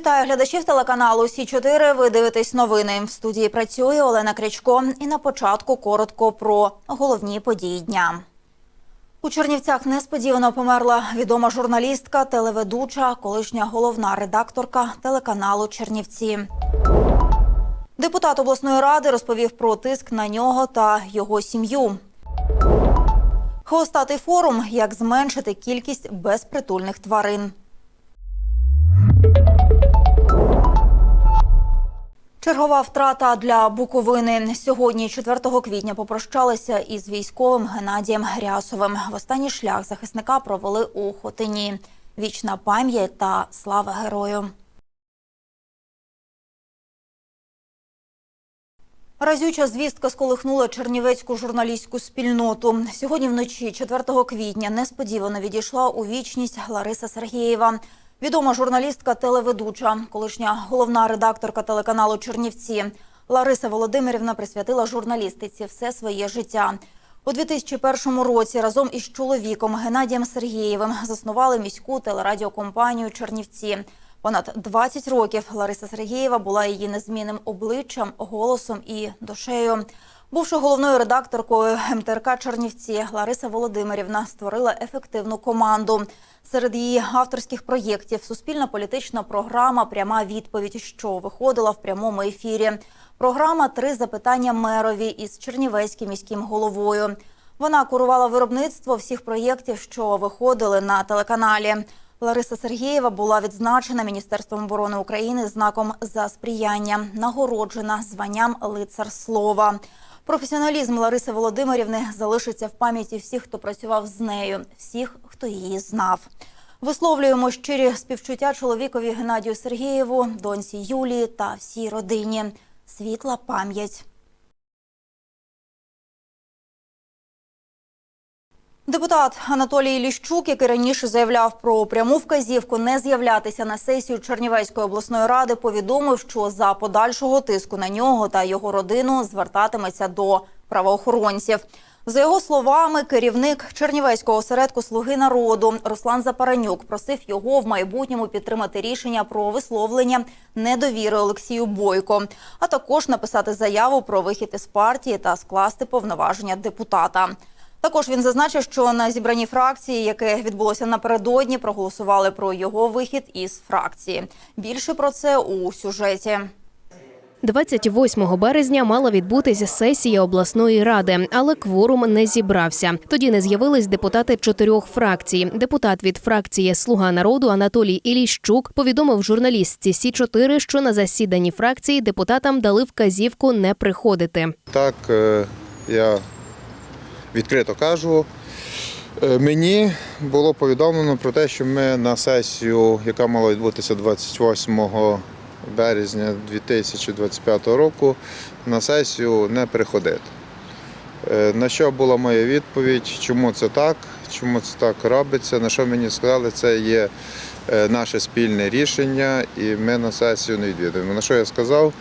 Вітаю глядачів телеканалу Сі 4 Ви дивитесь новини. В студії працює Олена Крячко. І на початку коротко про головні події дня. У Чернівцях несподівано померла відома журналістка, телеведуча, колишня головна редакторка телеканалу Чернівці. Депутат обласної ради розповів про тиск на нього та його сім'ю. Хвостатий форум як зменшити кількість безпритульних тварин. Чергова втрата для Буковини. Сьогодні, 4 квітня, попрощалися із військовим Геннадієм Грясовим. В останній шлях захисника провели у Хотині. Вічна пам'ять та слава герою. Разюча звістка сколихнула чернівецьку журналістську спільноту. Сьогодні вночі, 4 квітня, несподівано відійшла у вічність Лариса Сергієва. Відома журналістка, телеведуча, колишня головна редакторка телеканалу Чернівці. Лариса Володимирівна присвятила журналістиці все своє життя. У 2001 році разом із чоловіком Геннадієм Сергієвим заснували міську телерадіокомпанію Чернівці. Понад 20 років Лариса Сергієва була її незмінним обличчям, голосом і душею. Бувши головною редакторкою МТРК Чернівці, Лариса Володимирівна створила ефективну команду. Серед її авторських проєктів суспільна політична програма Пряма відповідь, що виходила в прямому ефірі. Програма Три запитання мерові із Чернівецьким міським головою. Вона курувала виробництво всіх проєктів, що виходили на телеканалі. Лариса Сергієва була відзначена Міністерством оборони України знаком за сприяння, нагороджена званням лицар слова. Професіоналізм Лариси Володимирівни залишиться в пам'яті всіх, хто працював з нею, всіх, хто її знав. Висловлюємо щирі співчуття чоловікові Геннадію Сергієву, доньці Юлії та всій родині. Світла пам'ять. Депутат Анатолій Ліщук, який раніше заявляв про пряму вказівку не з'являтися на сесію Чернівецької обласної ради, повідомив, що за подальшого тиску на нього та його родину звертатиметься до правоохоронців. За його словами, керівник Чернівецького осередку Слуги народу Руслан Запаранюк просив його в майбутньому підтримати рішення про висловлення недовіри Олексію Бойко, а також написати заяву про вихід із партії та скласти повноваження депутата. Також він зазначив, що на зібранні фракції, яке відбулося напередодні, проголосували про його вихід із фракції. Більше про це у сюжеті. 28 березня мала відбутися сесія обласної ради, але кворум не зібрався. Тоді не з'явились депутати чотирьох фракцій. Депутат від фракції Слуга народу Анатолій Іліщук повідомив журналістці Сі 4 що на засіданні фракції депутатам дали вказівку не приходити. Так, е, я відкрито кажу. Е, Мені було повідомлено про те, що ми на сесію, яка мала відбутися 28 березня 2025 року, на сесію не приходити. Е, На що була моя відповідь, чому це так, чому це так робиться, на що мені сказали, це є е, наше спільне рішення і ми на сесію не відвідуємо. На що я сказав,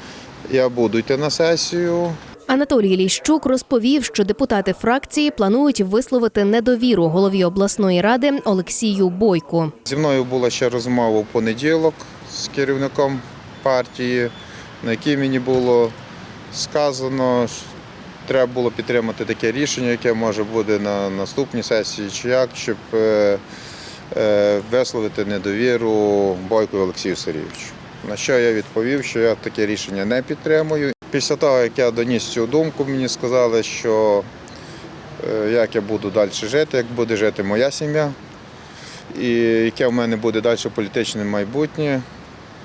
я буду йти на сесію, Анатолій Ліщук розповів, що депутати фракції планують висловити недовіру голові обласної ради Олексію Бойку. Зі мною була ще розмова в понеділок з керівником партії, на якій мені було сказано, що треба було підтримати таке рішення, яке може бути на наступній сесії, чи як, щоб е, е, висловити недовіру Бойку Олексію Сергійовичу. На що я відповів, що я таке рішення не підтримую. Після того, як я доніс цю думку, мені сказали, що е, як я буду далі жити, як буде жити моя сім'я, і яке в мене буде далі політичне майбутнє,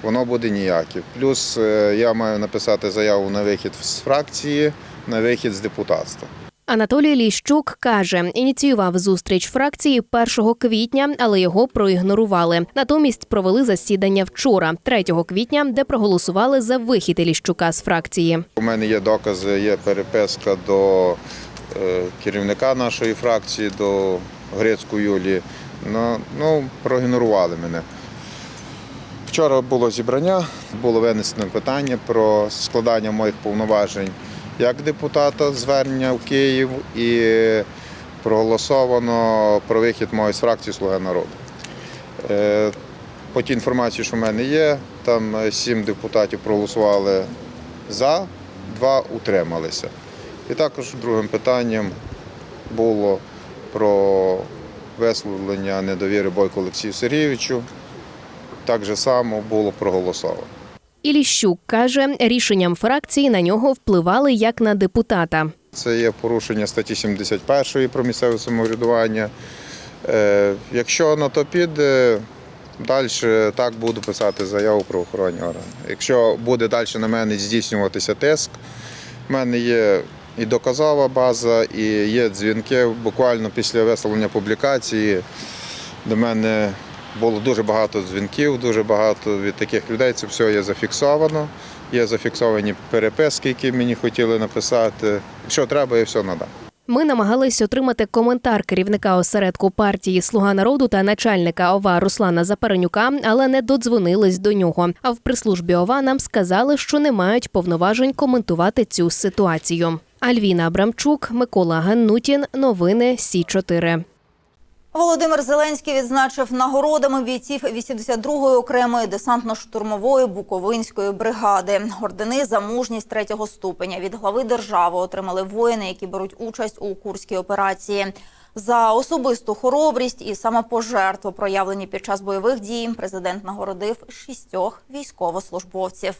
воно буде ніяке. Плюс е, я маю написати заяву на вихід з фракції, на вихід з депутатства. Анатолій Ліщук каже, ініціював зустріч фракції 1 квітня, але його проігнорували. Натомість провели засідання вчора, 3 квітня, де проголосували за вихід Ліщука з фракції. У мене є докази, є переписка до е, керівника нашої фракції, до Грецької Юлії. Ну, ну, проігнорували мене. Вчора було зібрання, було винесено питання про складання моїх повноважень як депутата звернення в Київ і проголосовано про вихід моєї з фракції Слуга народу. Е, По тій інформації, що в мене є, Там е, сім депутатів проголосували за, два утрималися. І також другим питанням було про висловлення недовіри Бойко Олексію Сергійовичу. Так же само було проголосовано. Іліщук каже, рішенням фракції на нього впливали як на депутата. Це є порушення статті 71 про місцеве самоврядування. Е, якщо на то піде, далі так буду писати заяву про охоронні органи. Якщо буде далі на мене здійснюватися тиск, в мене є і доказова база, і є дзвінки. Буквально після висловлення публікації до мене було дуже багато дзвінків, дуже багато від таких людей. Це все є зафіксовано. Є зафіксовані переписки, які мені хотіли написати. Що треба, я все надам. Ми намагались отримати коментар керівника осередку партії Слуга народу та начальника ОВА Руслана Запаренюка, але не додзвонились до нього. А в прес-службі ОВА нам сказали, що не мають повноважень коментувати цю ситуацію. Альвіна Абрамчук, Микола Ганнутін. Новини Сі 4 Володимир Зеленський відзначив нагородами бійців 82-ї окремої десантно-штурмової Буковинської бригади. Ордени за мужність третього ступеня від глави держави отримали воїни, які беруть участь у курській операції. За особисту хоробрість і самопожертву, проявлені під час бойових дій, президент нагородив шістьох військовослужбовців.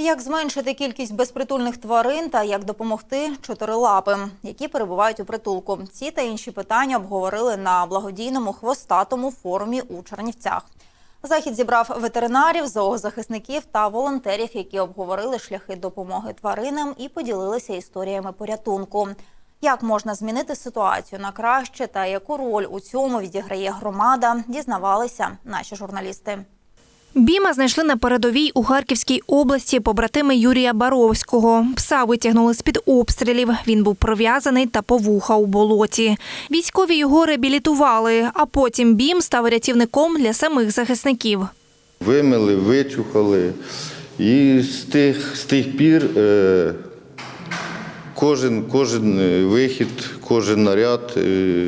Як зменшити кількість безпритульних тварин та як допомогти чотирилапим, які перебувають у притулку? Ці та інші питання обговорили на благодійному хвостатому форумі у Чернівцях. Захід зібрав ветеринарів, зоозахисників та волонтерів, які обговорили шляхи допомоги тваринам і поділилися історіями порятунку. Як можна змінити ситуацію на краще та яку роль у цьому відіграє громада, дізнавалися наші журналісти. Біма знайшли на передовій у Харківській області побратими Юрія Баровського. Пса витягнули з-під обстрілів. Він був пров'язаний та повуха у болоті. Військові його реабілітували, а потім Бім став рятівником для самих захисників. Вимили, вичухали. І з тих, з тих пір е, кожен, кожен е, вихід, кожен наряд, е,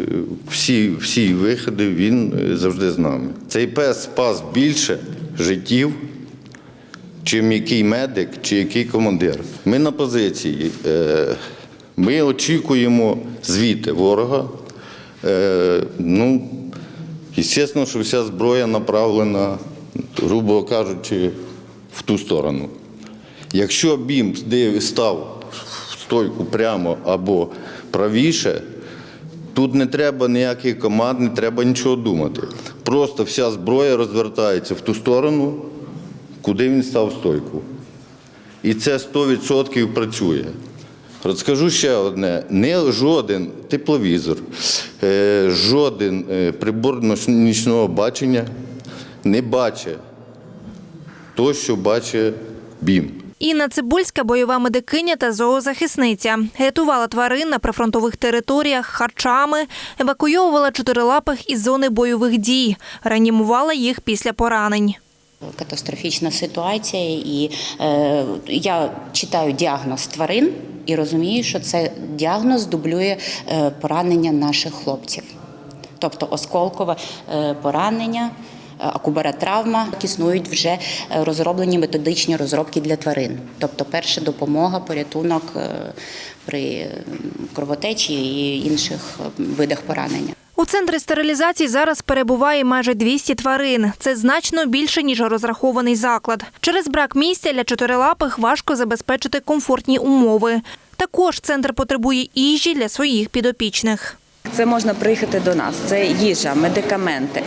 всі, всі виходи він е, завжди з нами. Цей пес спас більше життів, чим який медик чи який командир. Ми на позиції. Ми очікуємо звіти ворога. Ну, Звісно, що вся зброя направлена, грубо кажучи, в ту сторону. Якщо бім став стойку прямо або правіше, тут не треба ніяких команд, не треба нічого думати. Просто вся зброя розвертається в ту сторону, куди він став стойку. І це 100% працює. Розкажу ще одне: не жоден тепловізор, е, жоден е, прибор нічного бачення не бачить то, що бачить бім. Інна Цибульська, бойова медикиня та зоозахисниця. Рятувала тварин на прифронтових територіях харчами, евакуйовувала чотирилапих із зони бойових дій, реанімувала їх після поранень. Катастрофічна ситуація, і е, я читаю діагноз тварин і розумію, що це діагноз дублює е, поранення наших хлопців, тобто осколкове е, поранення. Е, Акубаротравма існують вже е, розроблені методичні розробки для тварин, тобто перша допомога, порятунок е, при кровотечі і інших видах поранення. У центрі стерилізації зараз перебуває майже 200 тварин. Це значно більше, ніж розрахований заклад. Через брак місця для чотирилапих важко забезпечити комфортні умови. Також центр потребує їжі для своїх підопічних. Це можна приїхати до нас. Це їжа, медикаменти,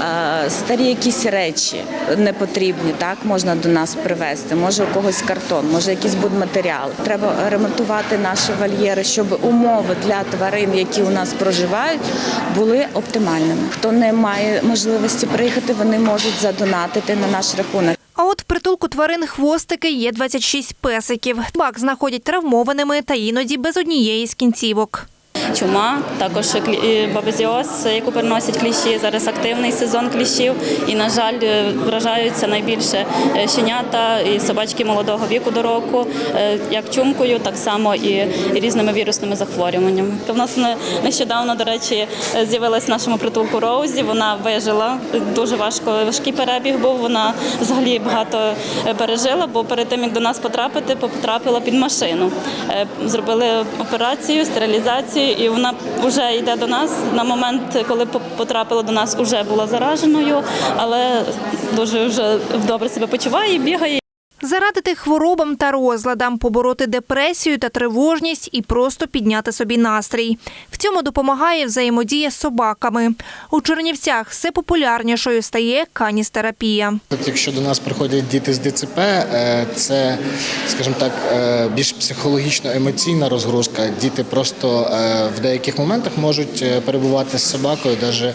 е, старі якісь речі непотрібні. Так можна до нас привезти. Може у когось картон, може якийсь будматеріал. Треба ремонтувати наші вольєри, щоб умови для тварин, які у нас проживають, були оптимальними. Хто не має можливості приїхати, вони можуть задонатити на наш рахунок. А от в притулку тварин хвостики є 26 песиків. Бак знаходять травмованими та іноді без однієї з кінцівок. Чума, також клі- бабезіоз, яку переносять кліщі. Зараз активний сезон кліщів. І, на жаль, е, вражаються найбільше е, щенята і собачки молодого віку до року, е, як чумкою, так само і різними вірусними захворюваннями. У нас нещодавно, до речі, е, з'явилась в нашому притулку Роузі. Вона вижила. Дуже важко важкий перебіг був. Вона взагалі багато е, пережила, бо перед тим як до нас потрапити, потрапила під машину. Е, Зробили операцію, стерилізацію, і вона вже йде до нас. На момент, коли по- потрапила до нас, вже була зараженою, але дуже вже добре себе почуває і бігає. Зарадити хворобам та розладам, побороти депресію та тривожність і просто підняти собі настрій. В цьому допомагає взаємодія з собаками. У Чернівцях все популярнішою стає каністерапія. От якщо до нас приходять діти з ДЦП, е, це, скажімо так, е, більш психологічно-емоційна розгрузка. Діти просто е, в деяких моментах можуть перебувати з собакою, навіть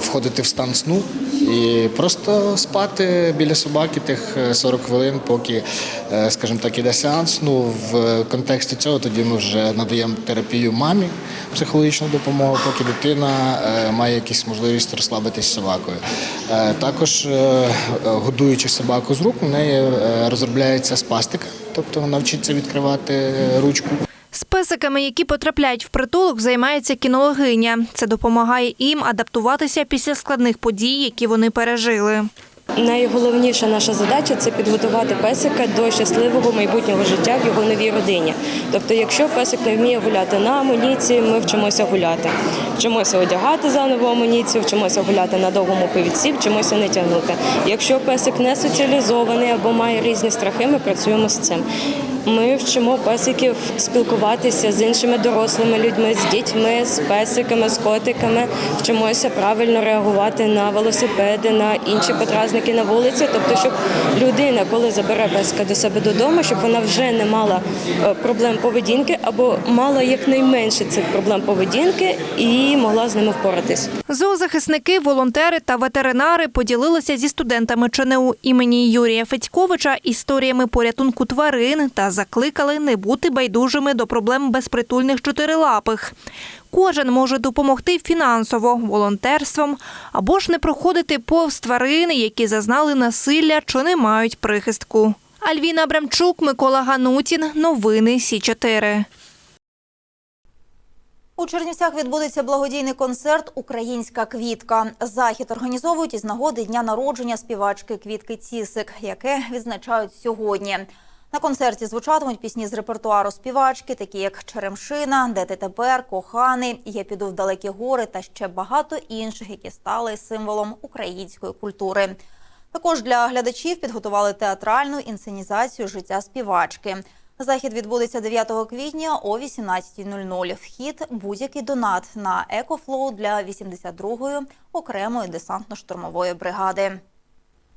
входити в стан сну і просто спати біля собаки тих е, 40 хвилин, поки, е, скажімо так, іде сеанс. Ну, в контексті цього тоді ми вже надаємо терапію мамі, психологічну допомогу, поки дитина е, має якісь можливість розслабитись собакою. Е, Також годуючи собаку з рук, у неї розробляється спастика, тобто вона вчиться відкривати ручку. З песиками, які потрапляють в притулок, займається кінологиня. Це допомагає їм адаптуватися після складних подій, які вони пережили. Найголовніша наша задача це підготувати песика до щасливого майбутнього життя в його новій родині. Тобто, якщо песик не вміє гуляти на амуніції, ми вчимося гуляти. Вчимося одягати заново амуніцію, вчимося гуляти на довгому повідці, вчимося не тягнути. Якщо песик не соціалізований або має різні страхи, ми працюємо з цим. Ми вчимо песиків спілкуватися з іншими дорослими людьми, з дітьми, з песиками, з котиками. Вчимося правильно реагувати на велосипеди, на інші подразники на вулиці. Тобто, щоб людина, коли забере песика до себе додому, щоб вона вже не мала е, проблем поведінки або мала якнайменше цих проблем поведінки і могла з ними впоратись. Зоозахисники, волонтери та ветеринари поділилися зі студентами ЧНУ імені Юрія Федьковича історіями порятунку тварин та закликали не бути байдужими до проблем безпритульних чотирилапих. Кожен може допомогти фінансово, волонтерством або ж не проходити повз тварин, які зазнали насилля чи не мають прихистку. Альвіна Абрамчук, Микола Ганутін. Новини Сі 4 У Чернівцях відбудеться благодійний концерт Українська квітка. Захід організовують із нагоди дня народження співачки Квітки Цісик, яке відзначають сьогодні. На концерті звучатимуть пісні з репертуару співачки, такі як Черемшина, Де ти тепер, Коханий, Я піду в далекі гори та ще багато інших, які стали символом української культури. Також для глядачів підготували театральну інсценізацію життя співачки. Захід відбудеться 9 квітня о 18.00. Вхід будь-який донат на екофлоу для 82-ї окремої десантно-штурмової бригади.